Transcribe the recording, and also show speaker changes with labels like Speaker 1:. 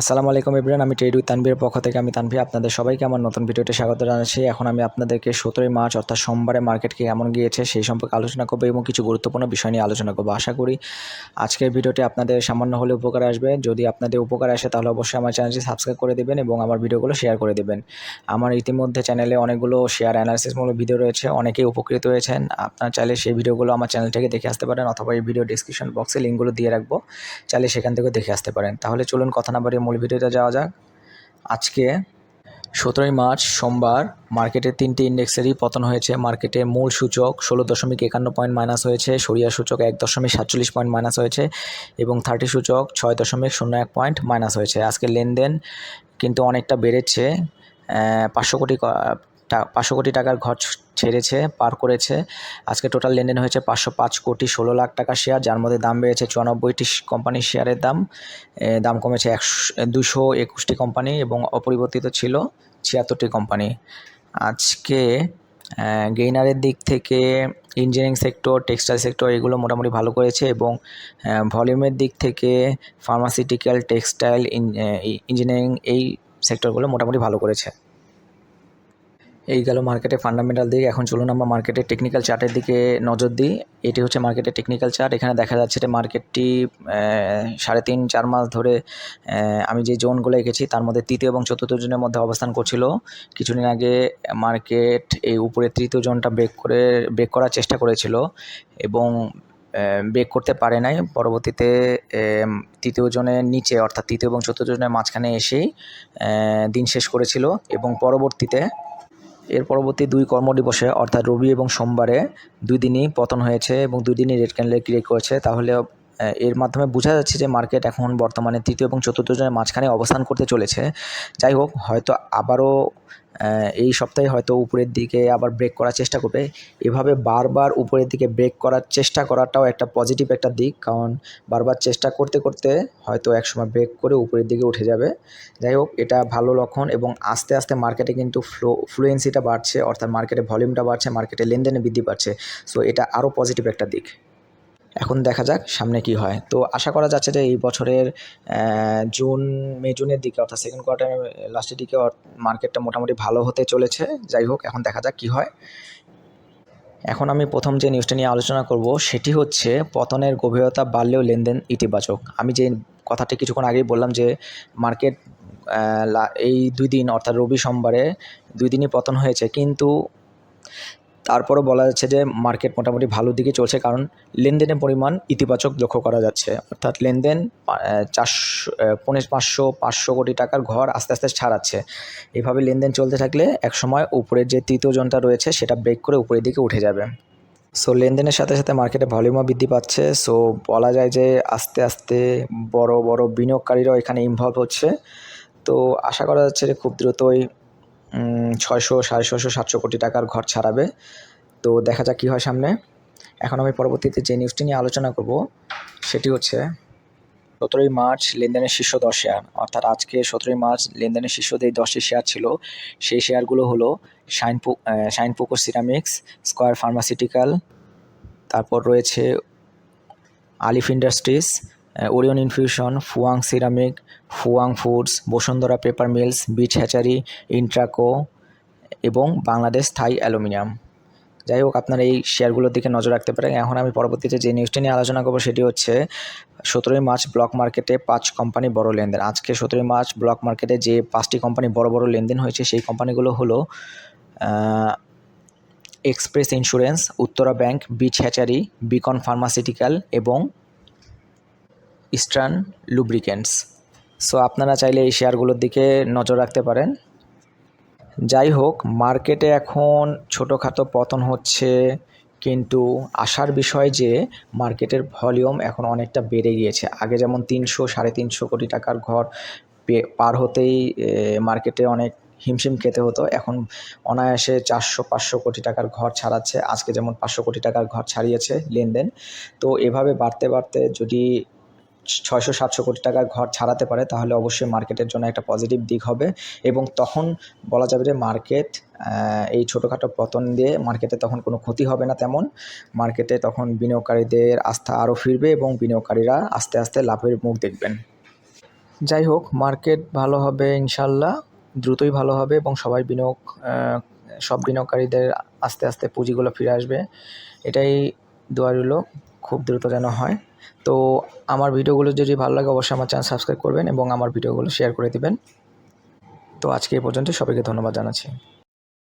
Speaker 1: আসসালামু আলাইকুম এভরিওয়ান, আমি ট্রেড উইথ তানভীরের পক্ষ থেকে আমি তানভীর আপনাদের সবাইকে আমার নতুন ভিডিওতে স্বাগত জানাচ্ছি। এখন আমি আপনাদেরকে সতেরোই মার্চ, অর্থাৎ সোমবারে মার্কেট কেমন গিয়েছে সেই সম্পর্কে আলোচনা করব এবং কিছু গুরুত্বপূর্ণ বিষয় নিয়ে আলোচনা করব। আশা করি আজকের ভিডিওটি আপনাদের সামান্য হলে উপকার আসবে। যদি আপনাদের উপকার আসে তাহলে অবশ্যই আমার চ্যানেলটি সাবস্ক্রাইব করে দেবেন এবং আমার ভিডিওগুলো শেয়ার করে দেবেন। আমার ইতিমধ্যে চ্যানেলে অনেকগুলো শেয়ার অ্যানালিসিসমূলক ভিডিও রয়েছে, অনেকেই উপকৃত হয়েছেন। আপনারা চাইলে সেই ভিডিওগুলো আমার চ্যানেল থেকে দেখে আসতে পারেন অথবা এই ভিডিও ডিসক্রিপশন বক্সে লিঙ্কগুলো দিয়ে রাখব। চাইলে সেখান থেকেও দেখে আসতে পারেন। তাহলে চলুন কথা বাড়িয়ে মূল ভিডিওতে যাওয়া যাক। আজকে সতেরোই মার্চ সোমবার মার্কেটের তিনটি ইন্ডেক্সেরই পতন হয়েছে। মার্কেটে মূল সূচক ষোলো দশমিক একান্ন পয়েন্ট মাইনাস হয়েছে, সরিয়া সূচক এক দশমিক সাতচল্লিশ পয়েন্ট মাইনাস হয়েছে এবং থার্টি সূচক ছয় দশমিক শূন্য এক পয়েন্ট মাইনাস হয়েছে। আজকে লেনদেন কিন্তু অনেকটা বেড়েছে পাঁচশো কোটি পাঁচশো কোটি টাকার ঘর ছেড়েছে, পার করেছে। আজকে টোটাল লেনদেন হয়েছে পাঁচশো পাঁচ কোটি ষোলো লাখ টাকা শেয়ার যার মধ্যে দাম বেড়েছে চুরানব্বইটি কোম্পানির শেয়ারের দাম। দাম কমেছে একশো দুশো একুশটি কোম্পানি এবং অপরিবর্তিত ছিল ছিয়াত্তরটি কোম্পানি আজকে গেইনারের দিক থেকে ইঞ্জিনিয়ারিং সেক্টর টেক্সটাইল সেক্টর এগুলো মোটামুটি ভালো করেছে এবং ভলিউমের দিক থেকে ফার্মাসিউটিক্যাল টেক্সটাইল ইঞ্জিনিয়ারিং এই সেক্টরগুলো মোটামুটি ভালো করেছে। এই গেল মার্কেটে ফান্ডামেন্টাল দিক। এখন চলুন আমরা মার্কেটের টেকনিক্যাল চার্টের দিকে নজর দিই। এটি হচ্ছে মার্কেটের টেকনিক্যাল চার্ট এখানে দেখা যাচ্ছে যে মার্কেটটি সাড়ে তিন, চার মাস ধরে আমি যে জোনগুলো এঁকেছি, তার মধ্যে তৃতীয় এবং চতুর্থ জোনের মধ্যে অবস্থান করছিল। কিছুদিন আগে মার্কেট এই উপরে তৃতীয় জোনটা ব্রেক করে ব্রেক করার চেষ্টা করেছিল এবং ব্রেক করতে পারে নাই। পরবর্তীতে তৃতীয় জনের নিচে, অর্থাৎ তৃতীয় এবং চতুর্থ জনের মাঝখানে এসেই দিন শেষ করেছিল এবং পরবর্তীতে এর পরবর্তী দুই কর্মদিবসে, অর্থাৎ রবি এবং সোমবারে, দুই দিনই পতন হয়েছে এবং দুই দিনই রেড ক্যান্ডেল ক্রিয়েট করেছে। তাহলে এর মাধ্যমে বোঝা যাচ্ছে যে মার্কেট এখন বর্তমানে তৃতীয় এবং চতুর্থ জনের মাঝখানে অবস্থান করতে চলেছে। যাই হোক, হয়তো আবারও এই সপ্তাহে হয়তো উপরের দিকে আবার ব্রেক করার চেষ্টা করবে। এভাবে বারবার উপরের দিকে ব্রেক করার চেষ্টা করাটাও একটা পজিটিভ একটা দিক, কারণ বারবার চেষ্টা করতে করতে হয়তো একসময় ব্রেক করে উপরের দিকে উঠে যাবে। যাই হোক, এটা ভালো লক্ষণ এবং আস্তে আস্তে মার্কেটে কিন্তু ফ্লো ফ্লুয়েন্সিটা বাড়ছে, অর্থাৎ মার্কেটে ভলিউমটা বাড়ছে মার্কেটে লেনদেনে বৃদ্ধি পাচ্ছে। সো এটা আরও পজিটিভ একটা দিক। এখন দেখা যাক সামনে কি হয়। তো আশা করা যাচ্ছে যে এই বছরের জুন, মে, জুনের দিকে অর্থাৎ সেকেন্ড কোয়ার্টারের লাস্টের দিকে মার্কেটটা মোটামুটি ভালো হতে চলেছে। যাই হোক, এখন দেখা যাক কি হয়। এখন আমি প্রথম যে নিউজটা নিয়ে আলোচনা করব, সেটি হচ্ছে পতনের গভীরতা বাড়লেও লেনদেন ইতিবাচক। আমি যে কথাটি কিছুক্ষণ আগেই বললাম যে মার্কেট এই দুই দিন, অর্থাৎ রবি সোমবারে দুই দিনই পতন হয়েছে, কিন্তু তারপরও বলা যাচ্ছে যে মার্কেট মোটামুটি ভালো দিকে চলছে কারণ লেনদেনের পরিমাণ ইতিবাচক লক্ষ্য করা যাচ্ছে। অর্থাৎ লেনদেন চারশো পনেরো পাঁচশো পাঁচশো কোটি টাকার ঘর আস্তে আস্তে ছাড়াচ্ছে। এভাবে লেনদেন চলতে থাকলে একসময় উপরের যে তৃতীয় জনটা রয়েছে সেটা ব্রেক করে উপরের দিকে উঠে যাবে। সো লেনদেনের সাথে সাথে মার্কেটে ভলিউমও বৃদ্ধি পাচ্ছে। সো বলা যায় যে আস্তে আস্তে বড় বড় বিনিয়োগকারীরাও এখানে ইনভলভ হচ্ছে। তো আশা করা যাচ্ছে যে খুব দ্রুতই ছয়শো, সাড়ে ছশো সাতশো কোটি টাকার ঘর ছাড়াবে। তো দেখা যাক কী হয় সামনে। এখন আমি পরবর্তীতে যে নিউজটি নিয়ে আলোচনা করব, সেটি হচ্ছে সতেরোই মার্চ লেনদেনের শীর্ষ দশ শেয়ার অর্থাৎ আজকে সতেরোই মার্চ লেনদেনের শীর্ষ যে দশটি শেয়ার ছিল, সেই শেয়ারগুলো হলো Shinepukur Shinepukur ceramics square pharmaceutical তারপর রয়েছে Alif industries orion infusion Fuwang ceramic Fuwang foods Bashundhara paper mills beach hatchery Intraco এবং বাংলাদেশ থাই অ্যালুমিনিয়াম যাই হোক, আপনারা এই শেয়ারগুলোর দিকে নজর রাখতে পারেন। এখন আমি পরবর্তীতে যে নিউজটি নিয়ে আলোচনা করব সেটি হচ্ছে সতেরোই মার্চ ব্লক মার্কেটে পাঁচ কোম্পানি বড় লেনদেন। আজকে সতেরোই মার্চ ব্লক মার্কেটে যে পাঁচটি কোম্পানি বড় বড় লেনদেন হয়েছে, সেই কোম্পানিগুলো হলো express insurance Uttara bank beach hatchery beacon pharmaceutical এবং ইস্টার্ন লুব্রিকেন্টস। সো আপনারা চাইলে এই শেয়ারগুলোর দিকে নজর রাখতে পারেন। যাই হোক, মার্কেটে এখন ছোটোখাটো পতন হচ্ছে, কিন্তু আসার বিষয় যে মার্কেটের ভলিউম এখন অনেকটা বেড়ে গিয়েছে। আগে যেমন তিনশো, সাড়ে তিনশো কোটি টাকার ঘর পার হতেই মার্কেটে অনেক হিমশিম খেতে হতো। এখন অনায়াসে চারশো, পাঁচশো কোটি টাকার ঘর ছাড়াচ্ছে। আজকে যেমন পাঁচশো কোটি টাকার ঘর ছাড়িয়েছে লেনদেন। তো, এভাবে বাড়তে বাড়তে যদি ছয়শো সাতশো কোটি টাকার ঘর ছাড়াতে পারে, তাহলে অবশ্যই মার্কেটের জন্য একটা পজিটিভ দিক হবে। এবং তখন বলা যাবে যে মার্কেট এই ছোটোখাটো পতন দিয়ে মার্কেটে তখন কোনো ক্ষতি হবে না তেমন। মার্কেটে তখন বিনিয়োগকারীদের আস্থা আরও ফিরবে এবং বিনিয়োগকারীরা আস্তে আস্তে লাভের মুখ দেখবেন। যাই হোক, মার্কেট ভালো হবে ইনশাল্লাহ, দ্রুতই ভালো হবে এবং সবাই বিনিয়োগ সব বিনিয়োগকারীদের আস্তে আস্তে পুঁজিগুলো ফিরে আসবে। এটাই দোয়া খুব দ্রুত যেন হয়। তো আমার ভিডিওগুলো যদি ভালো লাগে, অবশ্যই আমার চ্যানেল সাবস্ক্রাইব করবেন এবং আমার ভিডিওগুলো শেয়ার করে দেবেন। তো আজকে এই পর্যন্ত সবাইকে ধন্যবাদ জানাচ্ছি।